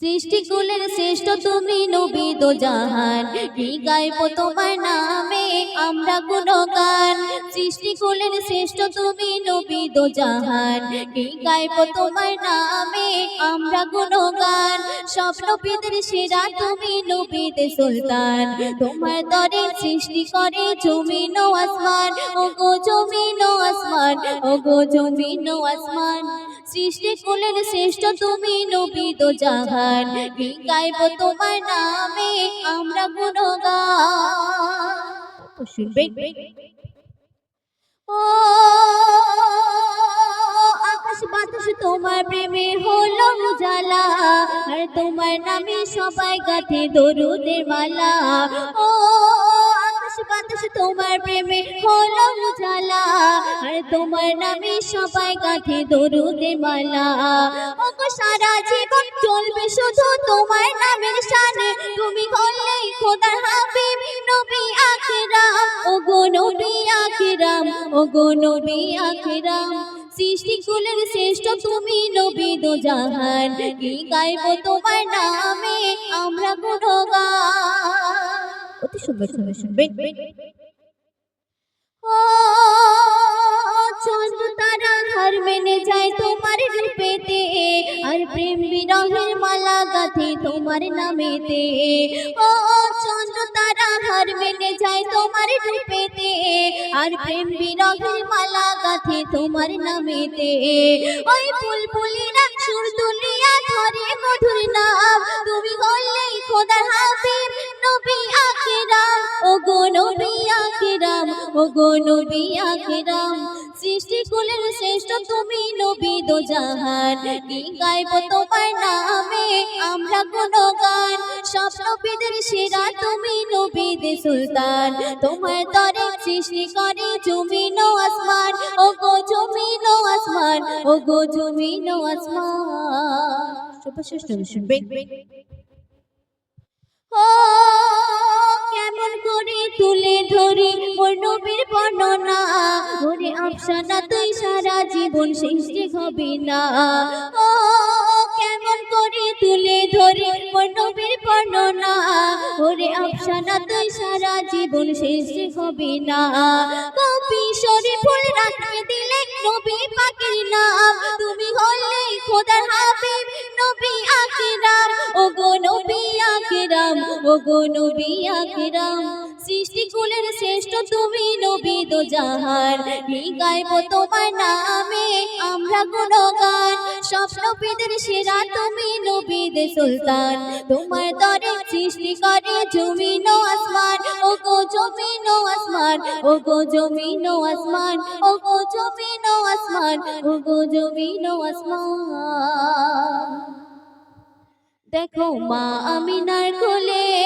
সৃষ্টিকুলের শ্রেষ্ঠ তুমি নবী দো জাহান। কি গাইব তোমার নামে? আমরা গুণগান। সৃষ্টিকুলের শ্রেষ্ঠ তুমি নবী দো জাহান। কি গাইব তোমার নামে? আমরা গুণগান। স্বপ্ন পিদের সেরা তুমি নবীতে সুলতান। তোমার দরে সৃষ্টি করে জমিন আসমান। ও গো জমিন আসমান। ও গো জমিন আসমান। সৃষ্টি কুলের শ্রেষ্ঠ তুমি নবী দো জাহান। গাইব তোমার নামে আমরা গুণগান। তো ও আকাশ বাতাস তোমার প্রেমে হলো উজালা, আর তোমার নামে সবাই গাথে দরুদের মালা। ও বাতাস তোমার প্রেমে হলো উজালা। আর তোমার নামে সবাই গাথে দরুদের মালা। ও গো সারা জীবন চলবে শুধু তোমার নামের শানে। তুমি হলেই খোদার হাবিব, নবী আখিরাম ও গো নবী আখিরাম ও গো নবী আখিরাম সৃষ্টি কুলের শ্রেষ্ঠ তুমি নবী দো জাহান। কি গাইব তোমার নামে? আমরা গুণগান। অতি সুন্দর সুন্দর শুনবে। ও চন্দ্র তারা হার মেনে যায় তোমার রূপেতে, আর প্রেম বিরহের মালা গাথে তোমার নামেতে। ও চন্দ্র তারা হার মেনে যায় তোমার রূপেতে, আর প্রেম বিরহের মালা গাথে তোমার নামেতে। ওই সুর ধরে মধুর ও গো নবী সৃষ্টি কুলের শ্রেষ্ঠ তুমি নবী দো জাহান। কি গাইব তোমার নামে? আমরা গুণগান। স্বপ্ন বিদের সেরা তুমি নবী দে সুলতান। তোমার তরে সৃষ্টি করে জমিন আসমান। ও গো জমিন আসমান ও গো জমিন আসমান শুনবে ও কেমন করে তুলে ধরি ওর নবীর বর্ণনা। ওরে আফসানা, তুই সারা জীবন সৃষ্টি হবে না। ও, কেমন করে তুলে ধরি ওর নবীর বর্ণনা। ওরে আফসানা, তুই সারা জীবন সৃষ্টি হবে না। কবি সরে ফুল রাখতে দিলে নবী পাখির নাম। তুমি হলে খোদার হাবিব, নবী আখিরাম ও গো নবী আখিরাম ও গো নবী আখিরাম সৃষ্টি কুলের শ্রেষ্ঠ তুমি নবী দো জাহান কি গাইব তোমার নামে আমরা গুণগান। স্বপ্ন পিদের সেরা তুমি নবী দে সুলতান। তোমার দরে সৃষ্টি করে জমিন আসমান। ও গো জমিন আসমান ও গো জমিন আসমান ও গো জমিন আসমান ও গো জমিন আসমান। দেখো মা আমিনার কোলে।